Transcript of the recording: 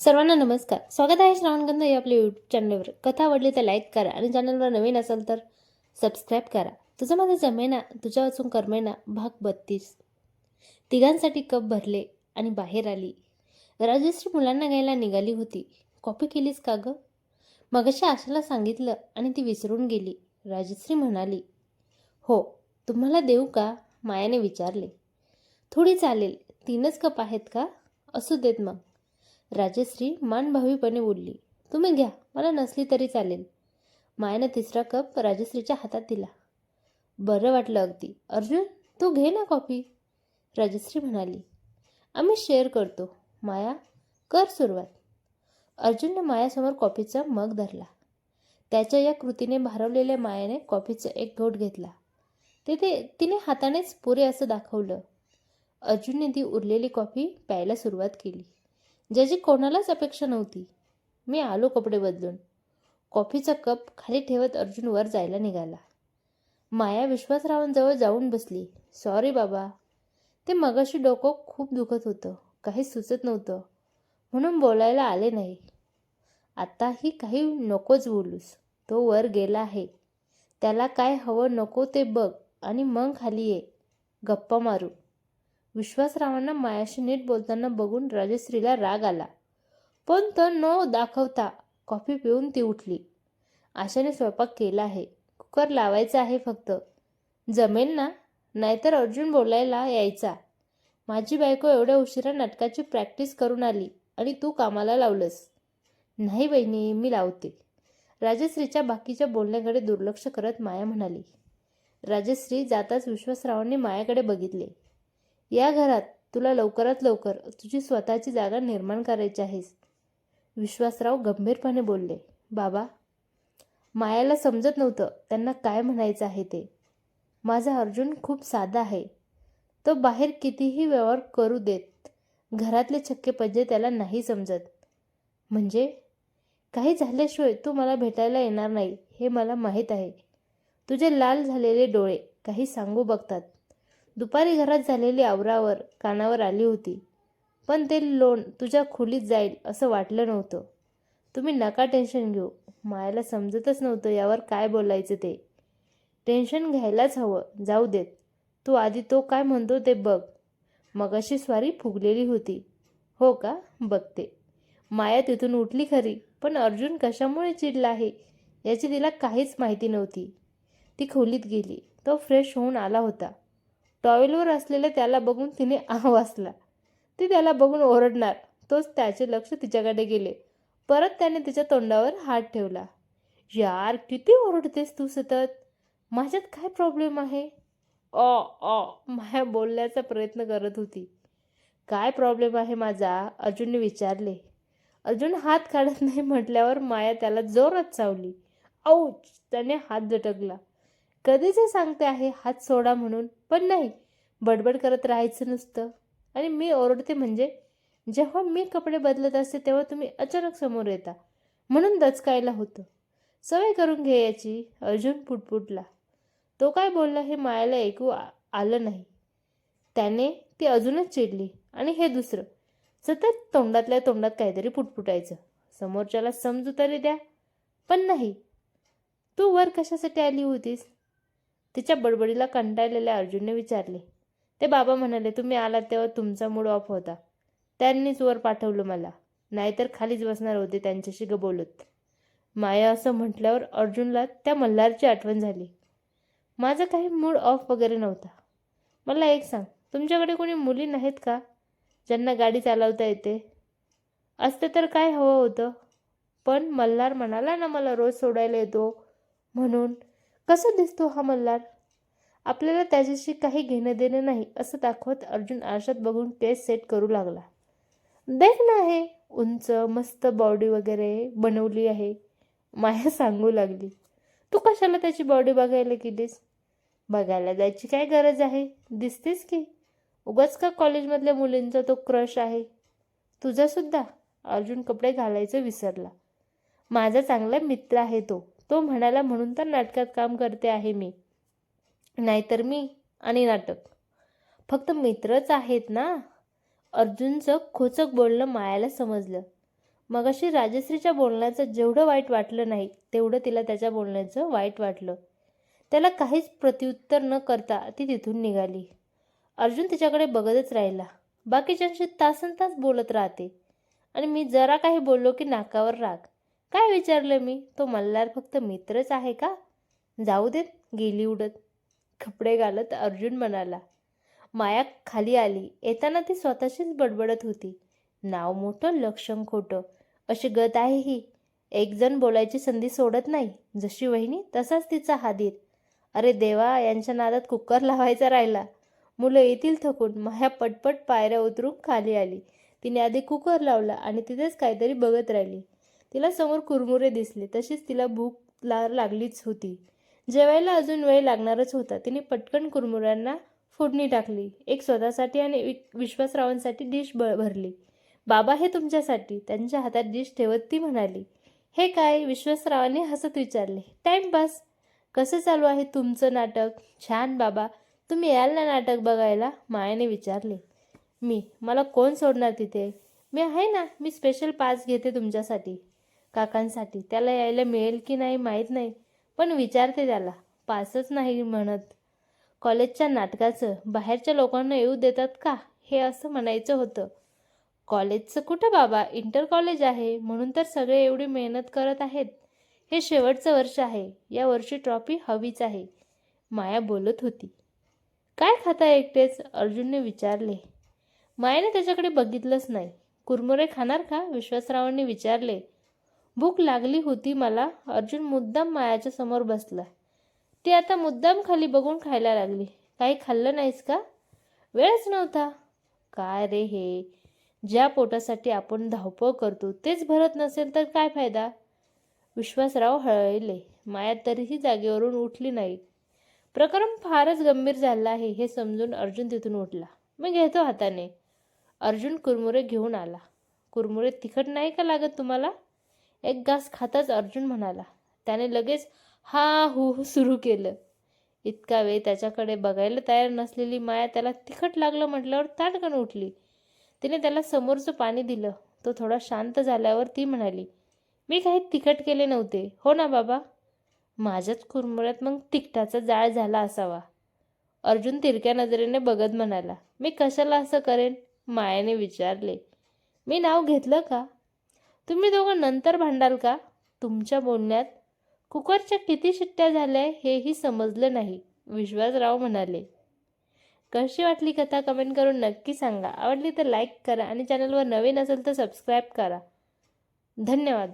सर्वांना नमस्कार. स्वागत आहे श्रावणगंध या आपल्या यूट्यूब चॅनलवर कथा आवडली तर लाईक करा आणि चॅनलवर नवीन असाल तर सबस्क्राईब करा. तुझं माझं जमेना तुझ्या वाचून कर्मेना भाग बत्तीस. तिघांसाठी कप भरले आणि बाहेर आली. राजश्री मुलांना घ्यायला निघाली होती. कॉपी केलीस का गं? मगाशी आशाला सांगितलं आणि ती विसरून गेली. राजश्री म्हणाली हो तुम्हाला देऊ का? मायाने विचारले. थोडी चालेल. तीनच कप आहेत का? असू देत मग. राजश्री मानभावीपणे बोलली तुम्ही घ्या मला नसली तरी चालेल. मायानं तिसरा कप राजश्रीच्या हातात दिला. बरं वाटलं अगदी. अर्जुन तू घे ना कॉफी. राजश्री म्हणाली आम्ही शेअर करतो. माया कर सुरुवात. अर्जुनने मायासमोर कॉफीचा मग धरला. त्याच्या या कृतीने भारवलेल्या मायाने कॉफीचा एक घोट घेतला. तिथे तिने हातानेच पुरे असं दाखवलं. अर्जुनने ती उरलेली कॉफी प्यायला सुरुवात केली. ज्याची कोणालाच अपेक्षा नव्हती. मी आलो कपडे बदलून. कॉफीचा कप खाली ठेवत अर्जुन वर जायला निघाला. माया विश्वासरावांजवळ जाऊन बसली. सॉरी बाबा. ते मगाशी डोकं खूप दुखत होतं. काही सुचत नव्हतं. म्हणून बोलायला आले नाही. आताही काही नकोच बोलूस. तो वर गेला आहे. त्याला काय हवं नको ते बघ आणि मग खाली ये. गप्पा मारू. विश्वासरावांना मायाशी नीट बोलताना बघून राजश्रीला राग आला. पण तो न दाखवता कॉफी पिऊन ती उठली. आशाने स्वयंपाक केला आहे. कुकर लावायचा आहे फक्त. जमेल ना? नाहीतर अर्जुन बोलायला यायचा. माझी बायको एवढ्या उशिरा नाटकाची प्रॅक्टिस करून आली आणि तू कामाला लावलंस. नाही बहिणी मी लावते. राजश्रीच्या बाकीच्या बोलण्याकडे दुर्लक्ष करत माया म्हणाली. राजश्री जाताच विश्वासरावांनी मायाकडे बघितले. या घरात तुला लवकरात लवकर तुझी स्वतःची जागा निर्माण करायची आहेस विश्वासराव गंभीरपणे बोलले बाबा मायाला समजत नव्हतं त्यांना काय म्हणायचं आहे ते. माझा अर्जुन खूप साधा आहे. तो बाहेर कितीही व्यवहार करू देत घरातले छक्के पजे त्याला नाही समजत. म्हणजे? काही झाल्याशिवाय तू मला भेटायला येणार नाही हे मला माहीत आहे. तुझे लाल झालेले डोळे काही सांगू बघतात. दुपारी घरात झालेली आवरावर कानावर आली होती. पण ते लोण तुझ्या खोलीत जाईल असं वाटलं नव्हतं. तुम्ही नका टेन्शन घेऊ. मायाला समजतच नव्हतं यावर काय बोलायचं ते. टेन्शन घ्यायलाच हवं. जाऊ देत. तू आधी तो काय म्हणतो ते बघ. मगाशी स्वारी फुगलेली होती. हो का? बघते. माया तिथून उठली खरी पण अर्जुन कशामुळे चिडला आहे? याची तिला काहीच माहिती नव्हती. ती खोलीत गेली. तो फ्रेश होऊन आला होता. टॉवेलवर असलेल्या त्याला बघून तिने आवासला वाचला ती त्याला बघून ओरडणार. तोच त्याचे लक्ष तिच्याकडे गेले. परत त्याने तिच्या तोंडावर हात ठेवला. यार किती ओरडतेस तू सतत? माझ्यात काय प्रॉब्लेम आहे? ऑ ऑ माया बोलण्याचा प्रयत्न करत होती. काय प्रॉब्लेम आहे माझा? अर्जुनने विचारले. अर्जुन हात काढत नाही म्हटल्यावर माया त्याला जोरात चावली. औच त्याने हात झटकला. कधीच सांगते आहे हात सोडा म्हणून. पण नाही. बडबड करत राहायचं नुसतं. आणि मी ओरडते म्हणजे जेव्हा मी कपडे बदलत असते तेव्हा तुम्ही अचानक समोर येता. म्हणून दचकायला होतं. सवय करून घे याची अर्जुन पुटपुटला. तो काय बोलला हे मायाला ऐकू आलं नाही. त्याने ती अजूनच चिडली. आणि हे दुसरं सतत तोंडातल्या तोंडात काहीतरी पुटपुटायचं. समोरच्याला समजू तरी द्या पण नाही. तू वर कशासाठी आली होतीस? तिच्या बडबडीला कंटाळलेल्या अर्जुनने विचारले. ते बाबा म्हणाले तुम्ही आलात तेव्हा तुमचा मूड ऑफ होता. त्यांनीच वर पाठवलं मला. नाहीतर खालीच बसणार होते त्यांच्याशी गबोलत. बोलत माया असं म्हटल्यावर अर्जुनला त्या मल्हारची आठवण झाली. माझा काही मूड ऑफ वगैरे नव्हता. मला एक सांग तुमच्याकडे कोणी मुली नाहीत का? ज्यांना गाडी चालवता येते. असते तर काय हवं होतं? पण मल्हार म्हणाला ना मला रोज सोडायला येतो. म्हणून कसं दिसतो हा मल्हार? आपल्याला त्याच्याशी काही घेणं देणं नाही असं दाखवत अर्जुन आरशात बघून केस सेट करू लागला. देख ना हे उंच मस्त बॉडी वगैरे बनवली आहे. माया सांगू लागली. तू कशाला त्याची बॉडी बघायला गेलीस? बघायला जायची काय गरज आहे? दिसतेस की? उगाच का कॉलेजमधल्या मुलींचा तो क्रश आहे? तुझासुद्धा अर्जुन कपडे घालायचं विसरला. माझा चांगला मित्र आहे तो. तो म्हणाला म्हणून तर नाटकात काम करते आहे मी. नाहीतर मी आणि नाटक. फक्त मित्रच आहेत ना. अर्जुनचं खोचक बोलणं मायाला समजलं. मगाशी राजश्रीच्या बोलण्याचं जेवढं वाईट वाटलं नाही तेवढं तिला त्याच्या बोलण्याचं वाईट वाटलं. त्याला काहीच प्रत्युत्तर न करता ती तिथून निघाली. अर्जुन तिच्याकडे बघतच राहिला. बाकीच्यांशी तासन तास बोलत राहते. आणि मी जरा काही बोललो की नाकावर राग. काय विचारलं मी? तो मल्हार फक्त मित्रच आहे का? जाऊ देत गेली उडत. कपडे घालत अर्जुन म्हणाला माया खाली आली. येताना ती स्वतःशीच बडबडत होती. नाव मोठं लक्षण खोटं. अशी गत आहे ही. एकजण बोलायची संधी सोडत नाही. जशी वहिनी तसाच तिचा हादीर. अरे देवा यांच्या नादात कुकर लावायचा राहिला. मुलं येतील थकून. माया पटपट पायऱ्या उतरून खाली आली. तिने आधी कुकर लावला आणि तिथेच काहीतरी बघत राहिली. तिला समोर कुरमुरे दिसले. तशीच तिला भूक ला लागलीच होती. जेवायला अजून वेळ लागणारच होता. तिने पटकन कुरमुऱ्यांना फोडणी टाकली. एक स्वतःसाठी आणि वि- विश्वासरावांसाठी डिश ब भरली. बाबा हे तुमच्यासाठी. त्यांच्या हातात डिश ठेवत ती म्हणाली. हे काय? विश्वासरावांनी हसत विचारले. टाइमपास कसं चालू आहे तुमचं नाटक? छान बाबा. तुम्ही याल ना नाटक बघायला? मायाने विचारले. मी? मला कोण सोडणार तिथे? मी आहे ना. मी स्पेशल पास घेते तुमच्यासाठी. काकांसाठी. त्याला यायला मिळेल की नाही माहीत नाही पण विचारते त्याला. पासच नाही म्हणत. कॉलेजच्या नाटकाचं बाहेरच्या लोकांना येऊ देतात का? हे असं म्हणायचं होतं. कॉलेजचं कुठं बाबा? इंटर कॉलेज आहे म्हणून तर सगळे एवढी मेहनत करत आहेत. हे शेवटचं वर्ष आहे. या वर्षी ट्रॉफी हवीच आहे. माया बोलत होती. काय खाता एकटेच? अर्जुनने विचारले. मायाने त्याच्याकडे बघितलंच नाही. कुरमुरे खाणार का? विश्वासरावांनी विचारले. भूक लागली होती मला. अर्जुन मुद्दाम मायाच्या समोर बसला. ती आता मुद्दाम खाली बघून खायला लागली. काही खाल्लं नाहीस का? वेळच नव्हता. काय रे हे? ज्या पोटासाठी आपण धावपळ करतो तेच भरत नसेल तर काय फायदा? विश्वासराव हळले माया तरीही जागेवरून उठली नाही. प्रकरण फारच गंभीर झाला आहे हे समजून अर्जुन तिथून उठला. मी घेतो हाताने. अर्जुन कुरमुरे घेऊन आला. कुरमुरे तिखट नाही का लागत तुम्हाला? एक घास खाताच अर्जुन म्हणाला. त्याने लगेच हा हू सुरू केलं. इतका वेळ त्याच्याकडे बघायला तयार नसलेली माया त्याला तिखट लागलं म्हटल्यावर ताटकन उठली. तिने त्याला समोरचं पाणी दिलं. तो थोडा शांत झाल्यावर ती म्हणाली मी काही तिखट केले नव्हते. हो ना बाबा. माझ्याच कुरमुऱ्यात मग तिखटाचा जाळ झाला असावा. अर्जुन तिरक्या नजरेने बघत म्हणाला मी कशाला असं करेन? मायाने विचारले मी नाव घेतलं का? तुम्ही दोघं नंतर भांडाल का? तुमच्या बोलण्यात कुकरच्या किती शिट्ट्या झाल्या हेही समजलं नाही विश्वासराव म्हणाले. कशी वाटली कथा कमेंट करून नक्की सांगा. आवडली तर लाईक करा आणि चॅनलवर नवीन असेल तर सबस्क्राईब करा. धन्यवाद.